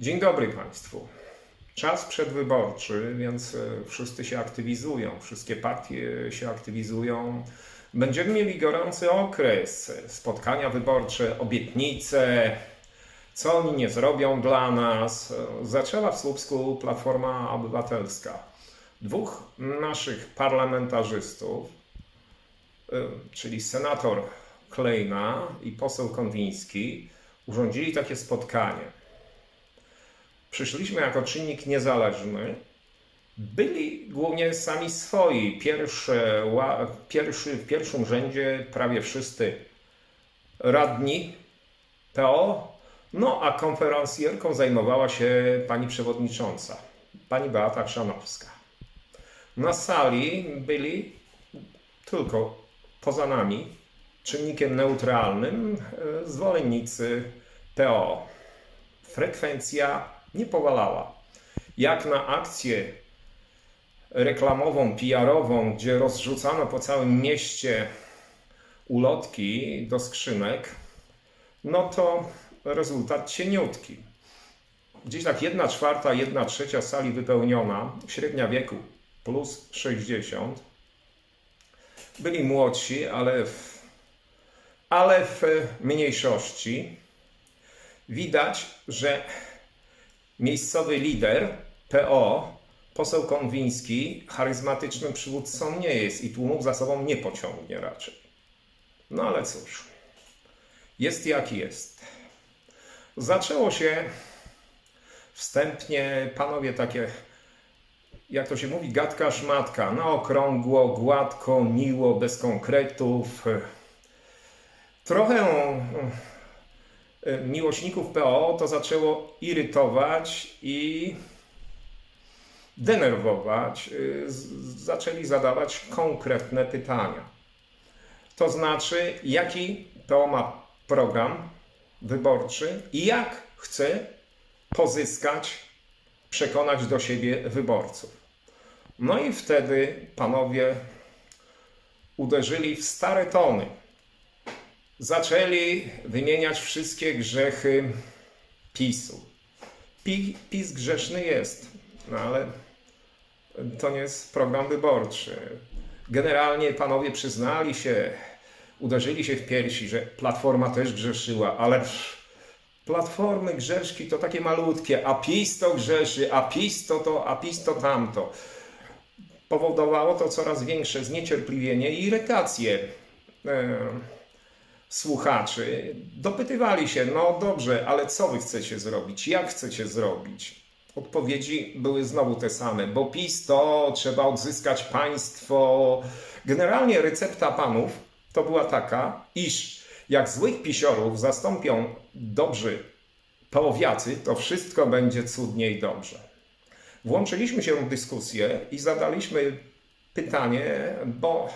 Dzień dobry Państwu. Czas przedwyborczy, więc e, wszyscy się aktywizują, wszystkie partie się aktywizują. Będziemy mieli gorący okres, spotkania wyborcze, obietnice, co oni nie zrobią dla nas. Zaczęła w Słupsku Platforma Obywatelska. Dwóch naszych parlamentarzystów, e, czyli senator Klejna i poseł Konwiński, urządzili takie spotkanie. Przyszliśmy jako czynnik niezależny. Byli głównie sami swoi. Pierwsze, ła- pierwszy, w pierwszym rzędzie prawie wszyscy radni PO, no a konferencjerką zajmowała się pani przewodnicząca, pani Beata Chrzanowska. Na sali byli tylko poza nami, czynnikiem neutralnym, e, zwolennicy PO frekwencja nie powalała. Jak na akcję reklamową, PR-ową, gdzie rozrzucano po całym mieście ulotki do skrzynek, no to rezultat cieniutki. Gdzieś tak jedna czwarta, jedna trzecia sali wypełniona, średnia wieku plus 60. Byli młodsi, ale w, ale w mniejszości widać, że miejscowy lider PO, poseł Konwiński, charyzmatycznym przywódcą nie jest i tłumów za sobą nie pociągnie raczej. No ale cóż, jest jak jest. Zaczęło się wstępnie, panowie, takie, jak to się mówi, gadka szmatka, na okrągło, gładko, miło, bez konkretów. Trochę miłośników PO to zaczęło irytować i denerwować. Y, Zaczęli zadawać konkretne pytania. To znaczy, jaki PO ma program wyborczy i jak chce pozyskać, przekonać do siebie wyborców. No i wtedy panowie uderzyli w stare tony zaczęli wymieniać wszystkie grzechy PiSu. Pi, PiS grzeszny jest, no ale to nie jest program wyborczy. Generalnie panowie przyznali się, uderzyli się w piersi, że Platforma też grzeszyła, ale Platformy grzeszki to takie malutkie, a PiS to grzeszy, a PiS to to, a PiS to tamto. Powodowało to coraz większe zniecierpliwienie i irytację. E, słuchaczy dopytywali się, no dobrze, ale co wy chcecie zrobić? Jak chcecie zrobić? Odpowiedzi były znowu te same, bo PiS to trzeba odzyskać państwo. Generalnie recepta panów to była taka, iż jak złych pisiorów zastąpią dobrzy połowiacy, to wszystko będzie cudnie i dobrze. Włączyliśmy się w dyskusję i zadaliśmy pytanie, bo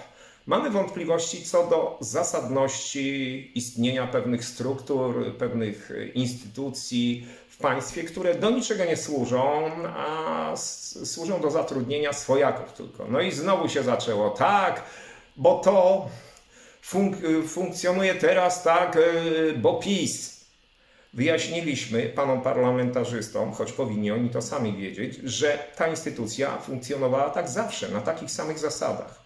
mamy wątpliwości co do zasadności istnienia pewnych struktur, pewnych instytucji w państwie, które do niczego nie służą, a służą do zatrudnienia swojaków tylko. No i znowu się zaczęło, tak, bo to funk- funkcjonuje teraz tak, y, bo PiS. Wyjaśniliśmy panom parlamentarzystom, choć powinni oni to sami wiedzieć, że ta instytucja funkcjonowała tak zawsze, na takich samych zasadach.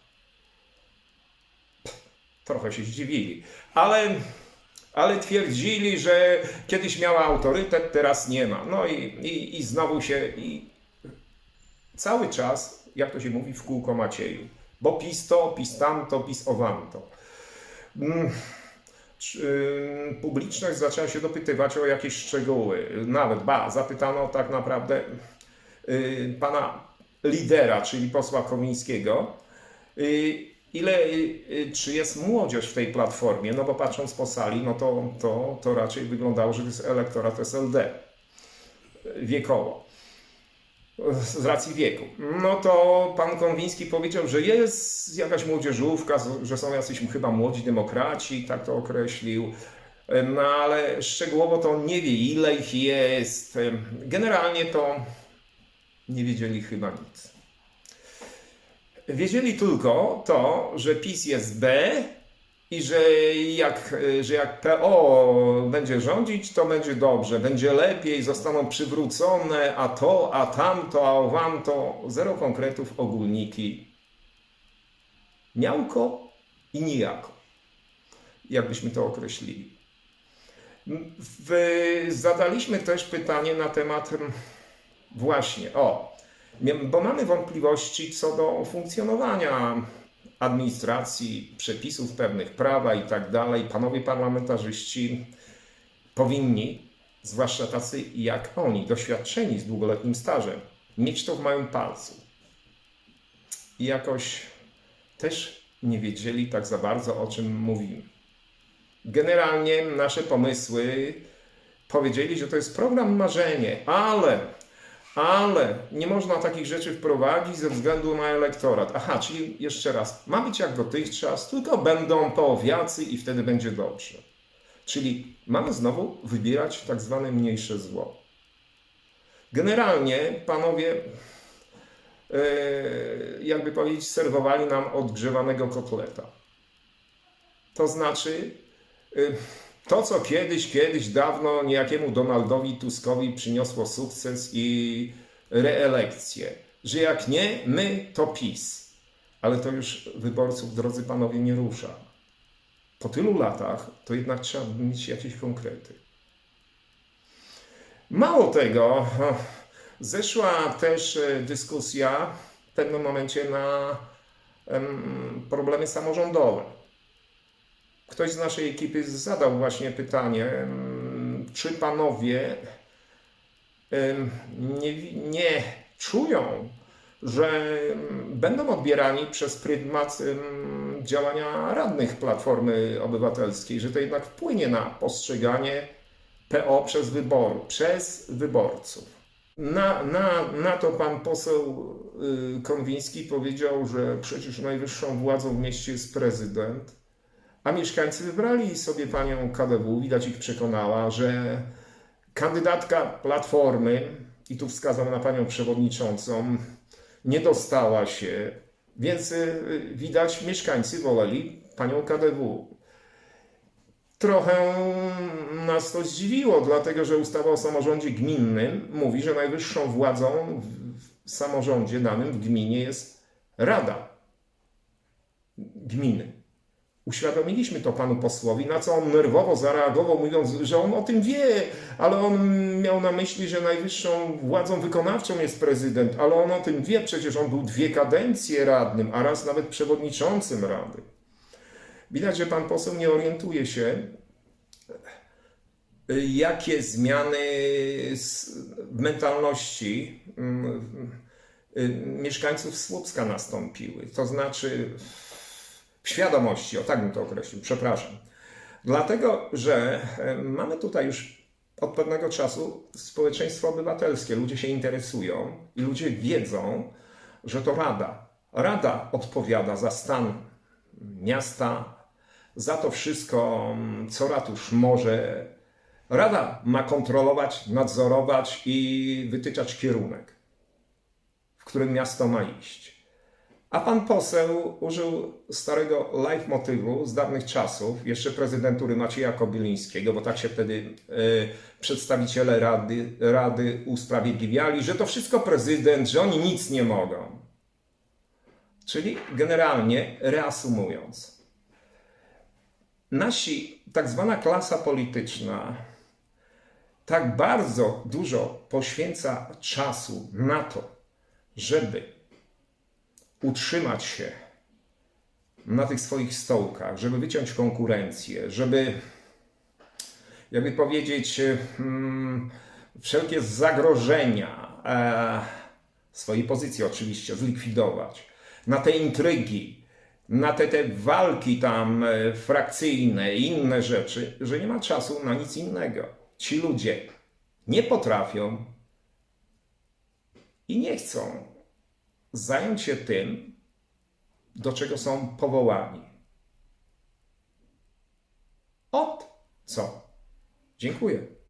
Trochę się zdziwili, ale, ale twierdzili, że kiedyś miała autorytet, teraz nie ma. No i, i, i znowu się i cały czas, jak to się mówi, w kółko Macieju. Bo PiS to, PiS tamto, PiS owanto. Mm, czy publiczność zaczęła się dopytywać o jakieś szczegóły. Nawet, ba, zapytano tak naprawdę y, pana lidera, czyli posła Komińskiego, y, ile, y, czy jest młodzież w tej platformie, no bo patrząc po sali, no to, to, to raczej wyglądało, że to jest elektorat SLD wiekowo. Z racji wieku. No to pan Konwiński powiedział, że jest jakaś młodzieżówka, że są jacyś chyba młodzi demokraci, tak to określił. No ale szczegółowo to nie wie, ile ich jest. Generalnie to nie wiedzieli chyba nic. Wiedzieli tylko to, że PiS jest B, i że jak, że jak PO będzie rządzić, to będzie dobrze, będzie lepiej, zostaną przywrócone, a to, a tamto, a wam to. Zero konkretów, ogólniki. Miałko i nijako, jakbyśmy to określili. W, zadaliśmy też pytanie na temat mm, właśnie, o, bo mamy wątpliwości co do funkcjonowania administracji, przepisów pewnych prawa i tak dalej. Panowie parlamentarzyści powinni, zwłaszcza tacy jak oni, doświadczeni z długoletnim stażem, mieć to w małym palcu. I jakoś też nie wiedzieli tak za bardzo, o czym mówimy. Generalnie nasze pomysły powiedzieli, że to jest program marzenie, ale, ale nie można takich rzeczy wprowadzić ze względu na elektorat. Aha, czyli jeszcze raz, ma być jak dotychczas, tylko będą powiacy i wtedy będzie dobrze. Czyli mamy znowu wybierać tak zwane mniejsze zło. Generalnie panowie, e, jakby powiedzieć, serwowali nam odgrzewanego kotleta. To znaczy, y, to co kiedyś, kiedyś dawno niejakiemu Donaldowi Tuskowi przyniosło sukces i reelekcję, że jak nie my, to PiS. Ale to już wyborców, drodzy panowie, nie rusza. Po tylu latach to jednak trzeba mieć jakieś konkrety. Mało tego, zeszła też e, dyskusja w pewnym momencie na em, problemy samorządowe. Ktoś z naszej ekipy zadał właśnie pytanie, czy panowie nie, nie czują, że będą odbierani przez pryzmat działania radnych Platformy Obywatelskiej, że to jednak wpłynie na postrzeganie PO przez wyboru, przez wyborców. Na, na, na to pan poseł y, Konwiński powiedział, że przecież najwyższą władzą w mieście jest prezydent, a mieszkańcy wybrali sobie panią KDW, widać ich przekonała, że kandydatka Platformy, i tu wskazał na panią przewodniczącą, nie dostała się, więc y, widać mieszkańcy woleli panią KDW. Trochę nas to zdziwiło, dlatego że ustawa o samorządzie gminnym mówi, że najwyższą władzą w samorządzie danym w gminie jest Rada Gminy. Uświadomiliśmy to panu posłowi, na co on nerwowo zareagował, mówiąc, że on o tym wie, ale on miał na myśli, że najwyższą władzą wykonawczą jest prezydent, ale on o tym wie, przecież on był dwie kadencje radnym, a raz nawet przewodniczącym rady. Widać, że pan poseł nie orientuje się, jakie zmiany w mentalności mm, y, mieszkańców Słupska nastąpiły. To znaczy świadomości, o tak bym to określił, przepraszam. Dlatego, że e, mamy tutaj już od pewnego czasu społeczeństwo obywatelskie. Ludzie się interesują i ludzie wiedzą, że to Rada. Rada odpowiada za stan miasta, za to wszystko, co ratusz może. Rada ma kontrolować, nadzorować i wytyczać kierunek, w którym miasto ma iść. A pan poseł użył starego live motywu z dawnych czasów, jeszcze prezydentury Macieja Kobylińskiego, bo tak się wtedy e, przedstawiciele rady, rady usprawiedliwiali, że to wszystko prezydent, że oni nic nie mogą. Czyli generalnie reasumując, nasi tak zwana klasa polityczna tak bardzo dużo poświęca czasu na to, żeby utrzymać się na tych swoich stołkach, żeby wyciąć konkurencję, żeby, jakby powiedzieć, hmm, wszelkie zagrożenia e, swojej pozycji oczywiście zlikwidować, na te intrygi, na te, te walki tam e, frakcyjne i inne rzeczy, że nie ma czasu na nic innego. Ci ludzie nie potrafią i nie chcą zająć się tym, do czego są powołani. Ot co. Dziękuję.